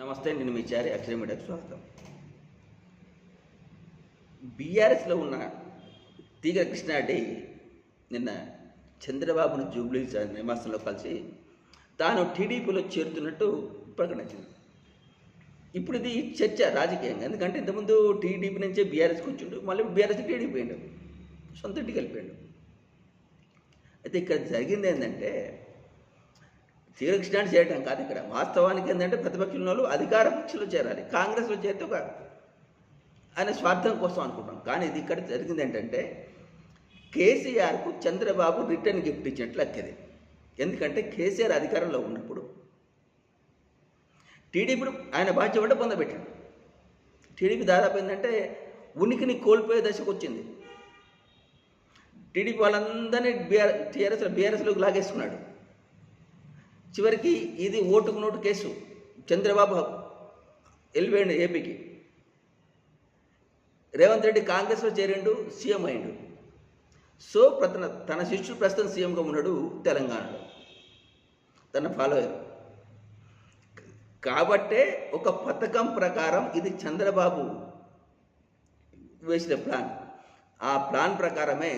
నమస్తే నేను మీ చారి అక్షర మీడియాకు స్వాగతం. బీఆర్ఎస్లో ఉన్న తీగల కృష్ణారెడ్డి నిన్న చంద్రబాబును జూబ్లీ నివాసంలో కలిసి తాను టీడీపీలో చేరుతున్నట్టు ప్రకటించింది. ఇప్పుడు ఇది చర్చ రాజకీయంగా ఎందుకంటే ఇంతకుముందు టీడీపీ నుంచే బీఆర్ఎస్కి వచ్చిండు మళ్ళీ బీఆర్ఎస్ టీడీపీ పోయిండు సొంత ఇంటికి వెళ్ళిపోయాడు. అయితే ఇక్కడ జరిగింది ఏంటంటే తీరకృష్ణాన్ని చేయడం కాదు ఇక్కడ. వాస్తవానికి ఏంటంటే ప్రతిపక్షంలో వాళ్ళు అధికార పక్షంలో చేరాలి. కాంగ్రెస్లో చేరితే ఒక ఆయన స్వార్థం కోసం అనుకుంటాం కానీ ఇది ఇక్కడ జరిగింది ఏంటంటే కేసీఆర్కు చంద్రబాబు రిటర్న్ గిఫ్ట్ ఇచ్చినట్లు లెక్కది ఎందుకంటే కేసీఆర్ అధికారంలో ఉన్నప్పుడు టీడీపీ ఆయన బాధ్యత పడ్డ పొందబెట్టాడు. టీడీపీ దాదాపు ఏంటంటే ఉనికిని కోల్పోయే దశకు వచ్చింది. టీడీపీ వాళ్ళందరినీ బీఆర్ టీఆర్ఎస్లో బీఆర్ఎస్లోకి లాగేసుకున్నాడు. చివరికి ఇది ఓటుకు నోటు కేసు. చంద్రబాబు వెళ్ళిపోయాడు ఏపీకి. రేవంత్ రెడ్డి కాంగ్రెస్లో చేరిండు సీఎం అయిండు. సో ప్రతన తన శిష్యుడు ప్రస్తుతం సీఎంగా ఉన్నాడు తెలంగాణలో. తన ఫాలోయర్ కాబట్టే ఒక పథకం ప్రకారం ఇది చంద్రబాబు వేసిన ప్లాన్. ఆ ప్లాన్ ప్రకారమే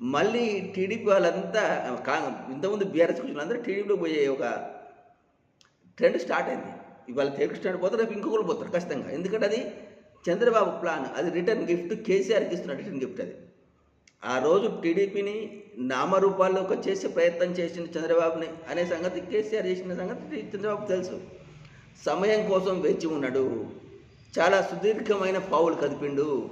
మళ్ళీ టీడీపీ వాళ్ళంతా కా ఇంతకుముందు బీఆర్ఎస్ కూర్చున్న అందరూ టీడీపీలో పోయే ఒక ట్రెండ్ స్టార్ట్ అయింది. ఇవాళ తేకృష్ణాడు పోతారు రేపు ఇంకొకరు పోతారు ఖచ్చితంగా. ఎందుకంటే అది చంద్రబాబు ప్లాన్ అది రిటర్న్ గిఫ్ట్ కేసీఆర్కి ఇస్తున్న రిటర్న్ గిఫ్ట్ అది. ఆ రోజు టీడీపీని నామరూపాల్లోకి చేసే ప్రయత్నం చేసిన చంద్రబాబుని. అనే సంగతి కేసీఆర్ చేసిన సంగతి చంద్రబాబు తెలుసు. సమయం కోసం వేచి ఉన్నాడు. చాలా సుదీర్ఘమైన పావులు కదిపిండు.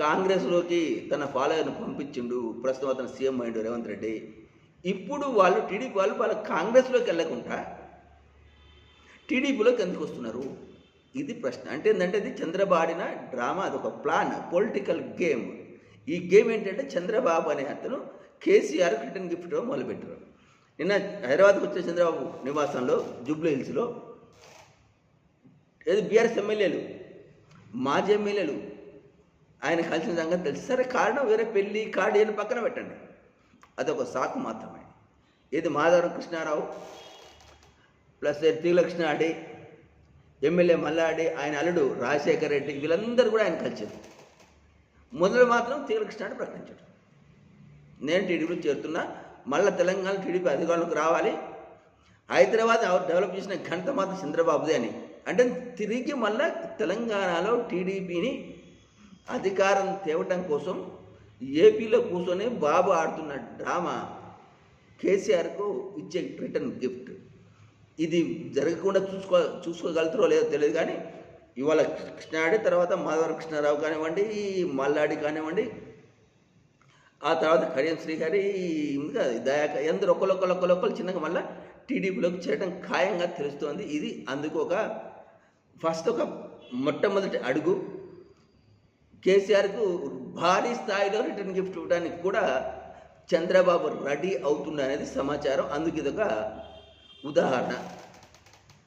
కాంగ్రెస్లోకి తన ఫాలోయర్ను పంపించిండు ప్రస్తుతం అతను సీఎం అయిండు రేవంత్ రెడ్డి. ఇప్పుడు వాళ్ళు టీడీపీ వాళ్ళు వాళ్ళ కాంగ్రెస్లోకి వెళ్ళకుండా టీడీపీలోకి ఎందుకు వస్తున్నారు? ఇది ప్రశ్న. అంటే ఏంటంటే ఇది చంద్రబాడిన డ్రామా అదొక ప్లాన్ పొలిటికల్ గేమ్. ఈ గేమ్ ఏంటంటే చంద్రబాబు అనే అతను కేసీఆర్ రిటర్న్ గిఫ్ట్ మొదలుపెట్టారు. నిన్న హైదరాబాద్కి వచ్చే చంద్రబాబు నివాసంలో జూబ్లీ హిల్స్లో ఏది బీఆర్ఎస్ ఎమ్మెల్యేలు మాజీ ఎమ్మెల్యేలు ఆయన కలిసిన సంగతి తెలుసు. సరే కారణం వేరే పెళ్ళి కాడి అని పక్కన పెట్టండి. అదొక సాకు మాత్రమే. ఇది మాధవరం కృష్ణారావు ప్లస్ తీలకృష్ణాడి ఎమ్మెల్యే మల్లాడి ఆయన అల్లుడు రాజశేఖర రెడ్డి వీళ్ళందరూ కూడా ఆయన కలిసారు మొదలు మాత్రం తీలకృష్ణాడి ప్రకటించాడు. నేను టీడీపీలో చేరుతున్నా మళ్ళీ తెలంగాణ టీడీపీ అధికారులకు రావాలి. హైదరాబాద్ డెవలప్ చేసిన ఘనత మాత్రం చంద్రబాబుదే అని. అంటే తిరిగి మళ్ళా తెలంగాణలో టీడీపీని అధికారం తేవటం కోసం ఏపీలో కూర్చొని బాబు ఆడుతున్న డ్రామా కేసీఆర్కు ఇచ్చే రిటర్న్ గిఫ్ట్. ఇది జరగకుండా చూసుకో చూసుకోగలుగుతారో లేదో తెలియదు కానీ ఇవాళ కృష్ణాడి తర్వాత మాధవర కృష్ణారావు కానివ్వండి మల్లాడి కానివ్వండి ఆ తర్వాత కడియం శ్రీహరి ఇంకా దయాక ఎందరు ఒకళ్ళొక్కరు ఒకళ్ళొక్కరు చిన్నగా మళ్ళీ టీడీపీలోకి చేరడం ఖాయంగా తెలుస్తోంది. ఇది అందుకు ఒక ఫస్ట్ ఒక మొట్టమొదటి అడుగు. కేసీఆర్కు భారీ స్థాయిలో రిటర్న్ గిఫ్ట్ ఇవ్వడానికి కూడా చంద్రబాబు రెడీ అవుతున్నారనేది అనేది సమాచారం. అందుకు ఇదొక ఉదాహరణ.